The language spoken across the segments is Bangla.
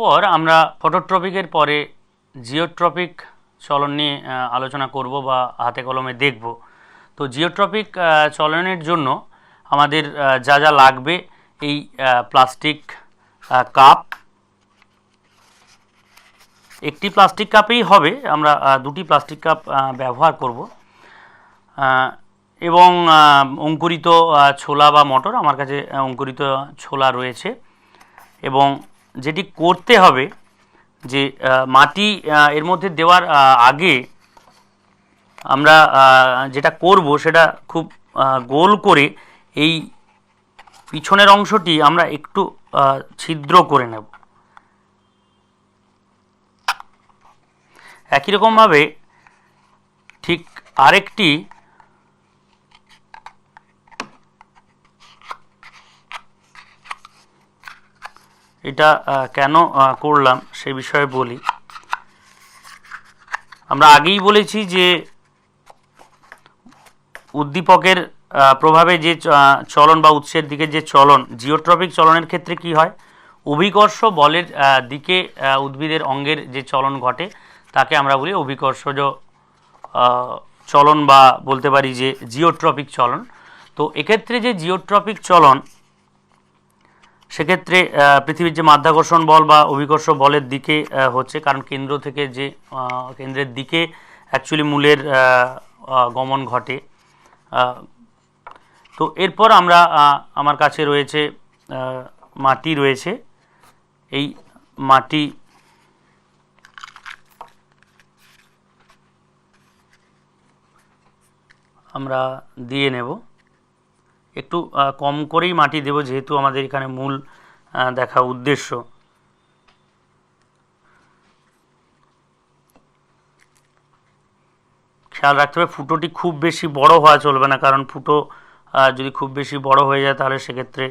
এরপর আমরা ফটোট্রপিকের পরে জিওট্রপিক চলন নিয়ে আলোচনা করব বা হাতে কলমে দেখব। তো জিওট্রপিক চলনের জন্য আমাদের যা যা লাগবে এই প্লাস্টিক কাপ একটি প্লাস্টিক কাপেই হবে, আমরা দুটি প্লাস্টিক কাপ ব্যবহার করব। এবং অঙ্কুরিত ছোলা বা মটর, আমার কাছে অঙ্কুরিত ছোলা রয়েছে। এবং যেটি করতে হবে যে মাটি এর মধ্যে দেওয়ার আগে আমরা যেটা করব সেটা খুব গোল করে এই পিছনের অংশটি আমরা একটু ছিদ্র করে নেব। একই রকমভাবে ঠিক আরেকটি এটা কেন করলাম সে বিষয়ে বলি। আমরা আগেই বলেছি যে উদ্দীপকের প্রভাবে যে চলন বা উৎসের দিকে যে চলন জিওট্রপিক চলনের ক্ষেত্রে কি হয়? অভিকর্ষ বলের দিকে উদ্ভিদের অঙ্গের যে চলন ঘটে, তাকে আমরা বলি অভিকর্ষজ চলন বা বলতে পারি যে জিওট্রপিক চলন। তো এক্ষেত্রে যে জিওট্রপিক চলন সেক্ষেত্রে পৃথিবীর যে মাধ্যাকর্ষণ বল বা অভিকর্ষ বলের দিকে হচ্ছে কারণ কেন্দ্র থেকে যে কেন্দ্রের দিকে অ্যাকচুয়ালি মূলের গমন ঘটে। তো এরপর আমরা আমার কাছে রয়েছে মাটি রয়েছে। এই মাটি আমরা দিয়ে নেব। একটু কম করেই মাটি দেব যেহেতু আমাদের এখানে মূল দেখা উদ্দেশ্য। খেয়াল রাখতে হবে ফুটোটি খুব বেশি বড় হওয়া চলবে না, কারণ ফুটো যদি খুব বেশি বড় হয়ে যায় তাহলে সেক্ষেত্রে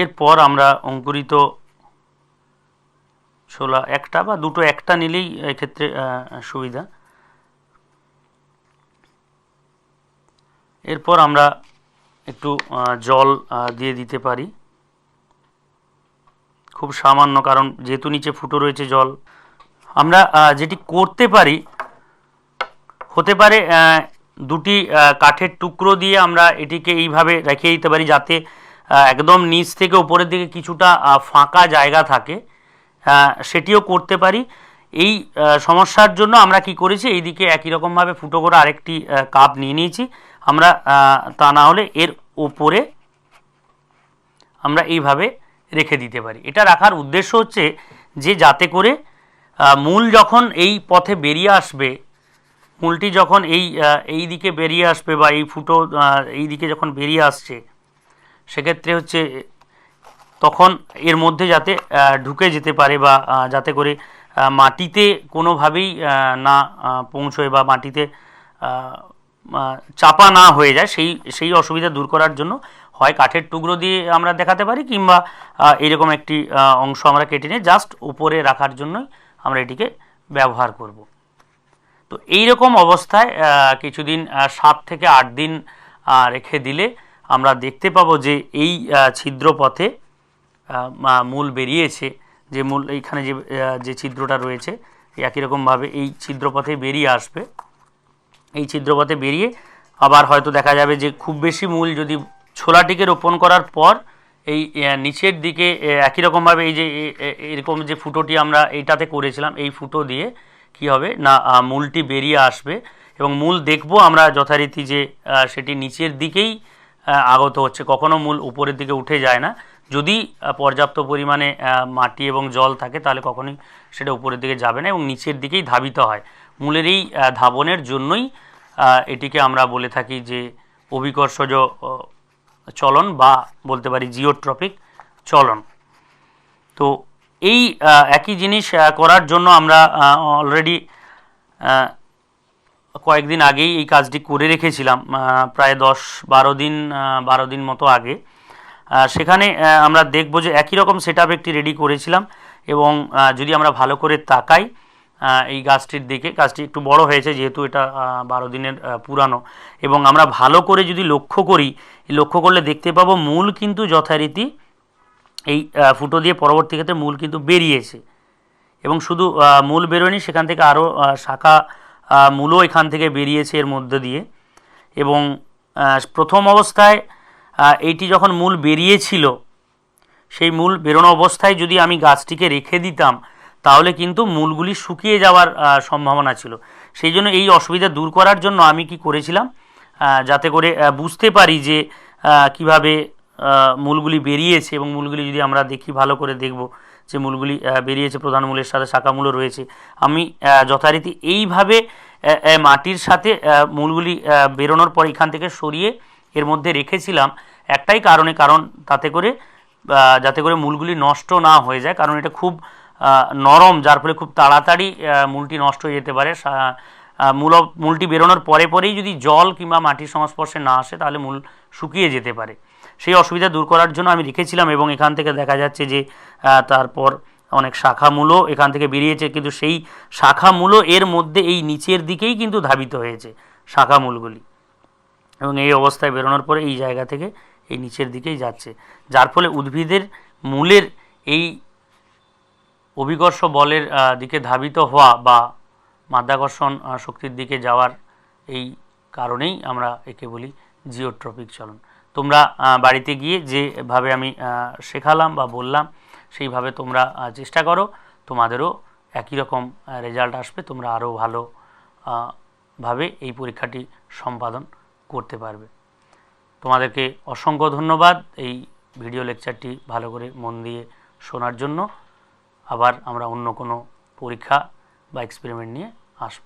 এরপর আমরা অঙ্কুরিত ছোলা একটা বা দুটো একটা নিলেই এক্ষেত্রে সুবিধা। এরপর আমরা একটু জল দিয়ে দিতে পারি। খুব সামান্য, কারণ যেহেতু নিচে ফুটো রয়েছে জল। আমরা যেটি করতে পারি, হতে পারে দুটি কাঠের টুকরো দিয়ে আমরা এটিকে এইভাবে রেখে দিতে পারি যাতে একদম নিচ থেকে উপরের দিকে কিছুটা ফাঁকা জায়গা থাকে। সেটিও করতে পারি। এই সমস্যার জন্য আমরা কি করেছি, এইদিকে একই রকমভাবে ফুটো করে আরেকটি কাপ নিয়ে নিয়েছি। আমরা তা না হলে এর ওপরে আমরা এইভাবে রেখে দিতে পারি। এটা রাখার উদ্দেশ্য হচ্ছে যে, যাতে করে মূল যখন এই পথে বেরিয়ে আসবে, মূলটি যখন এই এই দিকে বেরিয়ে আসবে বা এই ফুটো এই দিকে যখন বেরিয়ে আসছে, সেক্ষেত্রে হচ্ছে তখন এর মধ্যে যাতে ঢুকে যেতে পারে বা যাতে করে মাটিতে কোনোভাবেই না পৌঁছয় বা মাটিতে চাপা না হয়ে যায় সেই সেই অসুবিধা দূর করার জন্য হয় কাঠের টুকরো দিয়ে আমরা দেখাতে পারি কিংবা এরকম একটি অংশ আমরা কেটে নিয়ে জাস্ট উপরে রাখার জন্যই আমরা এটিকে ব্যবহার করব। তো এই রকম অবস্থায় কিছুদিন সাত থেকে আট দিন রেখে দিলে আমরা দেখতে পাবো যে এই আহ, ছিদ্র পথে আহ, মা- মূল বেরিয়েছে, যে মূল এইখানে যে যে ছিদ্রটা রয়েছে, একই রকমভাবে এই ছিদ্রপথে বেরিয়ে আসবে। এই ছিদ্রপথে বেরিয়ে আবার হয়তো দেখা যাবে যে খুব বেশি মূল যদি ছোলাটিকে রোপণ করার পর এই নিচের দিকে একই রকমভাবে এই যে এরকম যে ফুটোটি আমরা এইটাতে করেছিলাম, এই ফুটো দিয়ে কি হবে? না মূলটি বেরিয়ে আসবে এবং মূল দেখব আমরা যথারীতি যে সেটি নিচের দিকেই আগত হচ্ছে। কখনো মূল উপরের দিকে উঠে যায় না। যদি পর্যাপ্ত পরিমাণে মাটি এবং জল থাকে, তাহলে কখনোই সেটা উপরের দিকে যাবে না এবং নিচের দিকেই ধাবিত হয়। মূলের এই ধাবনের জন্যই এটিকে আমরা বলে থাকি যে অভিকর্ষজ চলন বা বলতে পারি জিওট্রপিক চলন। তো এই একই জিনিস করার জন্য আমরা অলরেডি কয়েকদিন আগেই এই কাজটি করে রেখেছিলাম প্রায় দশ বারো দিন বারো দিন মতো আগে। সেখানে আমরা দেখব যে একই রকম সেট একটি রেডি করেছিলাম এবং যদি আমরা ভালো করে তাকাই এই গাছটির দিকে, গাছটি একটু বড় হয়েছে যেহেতু এটা বারো দিনের পুরানো এবং আমরা ভালো করে যদি লক্ষ্য করি, লক্ষ্য করলে দেখতে পাবো মূল কিন্তু যথারীতি এই ফুটো দিয়ে পরবর্তী ক্ষেত্রে মূল কিন্তু বেরিয়েছে এবং শুধু মূল বেরোয়নি, সেখান থেকে আরও শাখা মূলও এখান থেকে বেরিয়েছে এর মধ্যে দিয়ে এবং প্রথম অবস্থায় এইটি যখন মূল বেরিয়েছিল, সেই মূল বেরোনো অবস্থায় যদি আমি গাছটিকে রেখে দিতাম, তাহলে কিন্তু মূলগুলি শুকিয়ে যাওয়ার সম্ভাবনা ছিল। সেই জন্য এই অসুবিধা দূর করার জন্য আমি কি করেছিলাম? যাতে করে বুঝতে পারি যে কীভাবে মূলগুলি বেরিয়েছে এবং মূলগুলি যদি আমরা দেখি, ভালো করে দেখব যে মূলগুলি বেরিয়েছে, প্রধান মূলের সাথে শাখা মূলও রয়েছে। আমি যথারীতি এইভাবে মাটির সাথে মূলগুলি বেরোনোর পর এখান থেকে সরিয়ে এর মধ্যে রেখেছিলাম একটাই কারণে, কারণ তাতে করে যাতে করে মূলগুলি নষ্ট না হয়ে যায়, কারণ এটা খুব নরম, যার ফলে খুব তাড়াতাড়ি মূলটি নষ্ট হয়ে যেতে পারে। মূল, মূলটি বেরোনোর পরে পরেই যদি জল কিংবা মাটির সংস্পর্শে না আসে, তাহলে মূল শুকিয়ে যেতে পারে। সেই অসুবিধা দূর করার জন্য আমি রেখেছিলাম এবং এখান থেকে দেখা যাচ্ছে যে তারপর অনেক শাখা মূলও এখান থেকে বেরিয়েছে, কিন্তু সেই শাখা মূলও এর মধ্যে এই নিচের দিকেই কিন্তু ধাবিত হয়েছে, শাখা মূলগুলি। এবং এই অবস্থায় বেরোনোর পরে এই জায়গা থেকে এই নিচের দিকেই যাচ্ছে। যার ফলে উদ্ভিদের মূলের এই অভিকর্ষ বলের দিকে ধাবিত হওয়া বা মাধ্যাকর্ষণ শক্তির দিকে যাওয়ার এই কারণেই আমরা একে বলি জিওট্রপিক চলন। তোমরা বাড়িতে গিয়ে যেভাবে আমি শেখালাম বা বললাম, সেইভাবে তোমরা চেষ্টা করো। তোমাদেরও একই রকম রেজাল্ট আসবে। তোমরা আরও ভালো ভাবে এই পরীক্ষাটি সম্পাদন করতে পারবে। তোমাদেরকে অসংখ্য ধন্যবাদ এই ভিডিও লেকচারটি ভালো করে মন দিয়ে শোনার জন্য। আবার আমরা অন্য কোনো পরীক্ষা বা এক্সপেরিমেন্ট নিয়ে আসব।